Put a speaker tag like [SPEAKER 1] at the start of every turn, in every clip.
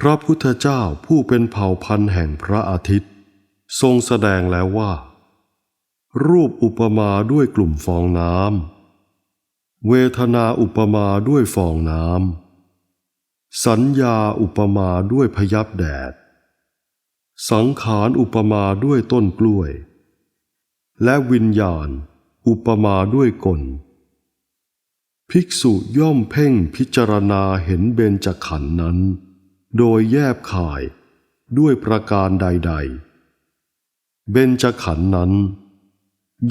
[SPEAKER 1] พระพุทธเจ้าผู้เป็นเผ่าพันธุ์แห่งพระอาทิตย์ ทรงแสดงแล้วว่า รูปอุปมาด้วยกลุ่มฟองน้ำเวทนาอุปมาด้วยฟองน้ำสัญญาอุปมาด้วยพยับแดด สังขารอุปมาด้วยต้นกล้วย และวิญญาณ อุปมาด้วยกลภิกษุย่อมเพ่งพิจารณาเห็นเบญจขันธ์นั้น โดยแยบขาย ด้วยประการใด ๆ เบญจขันธ์นั้น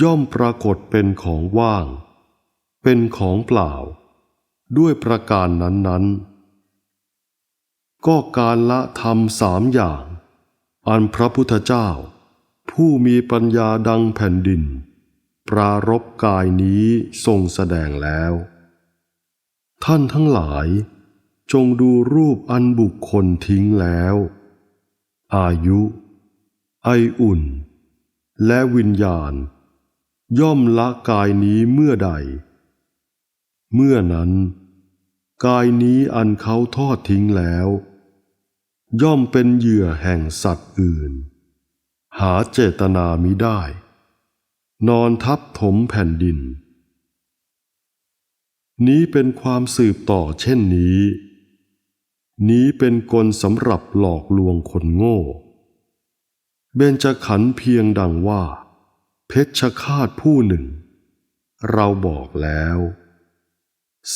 [SPEAKER 1] ย่อมปรากฏเป็นของว่าง เป็นของเปล่า ด้วยประการนั้นๆ ก็การละธรรมสามอย่าง อันพระพุทธเจ้า ผู้มีปัญญาดังแผ่นดิน ปรารบกายนี้ทรงแสดงแล้ว ท่านทั้งหลาย จงดูรูปอันบุคคลทิ้งแล้ว อายุ ไออุ่น และวิญญาณ ย่อมละกายนี้เมื่อใด เมื่อนั้น กายนี้อันเขาทอดทิ้งแล้ว ย่อมเป็นเหยื่อแห่งสัตว์อื่น หาเจตนามิได้ นอนทับถมแผ่นดินนี้เป็นความสืบต่อเช่นนี้ นี้เป็นกลสำหรับหลอกลวงคนโง่ เบญจขันธ์เพียงดังว่า เพชฌฆาตผู้หนึ่ง เราบอกแล้ว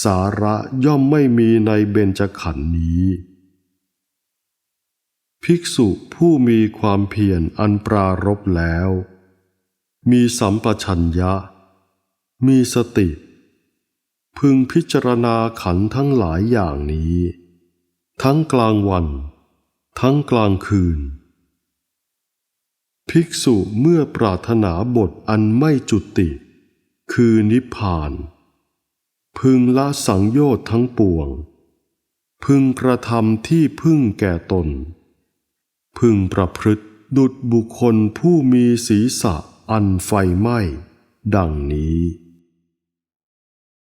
[SPEAKER 1] สาระย่อมไม่มีในเบญจขันธ์นี้ ภิกษุผู้มีความเพียรอันปรารบแล้ว มีสัมปชัญญะ มีสติ พึงพิจารณาขันทั้งหลายอย่างนี้ ทั้งกลางวัน ทั้งกลางคืน ภิกษุเมื่อปรารถนาบทอันไม่จุติ คือนิพพาน พึงละสังโยชน์ทั้งปวง พึงกระทำที่พึ่งแก่ตน พึงประพฤติดุจบุคคลผู้มีศีรษะอันไฟไหม้ ดังนี้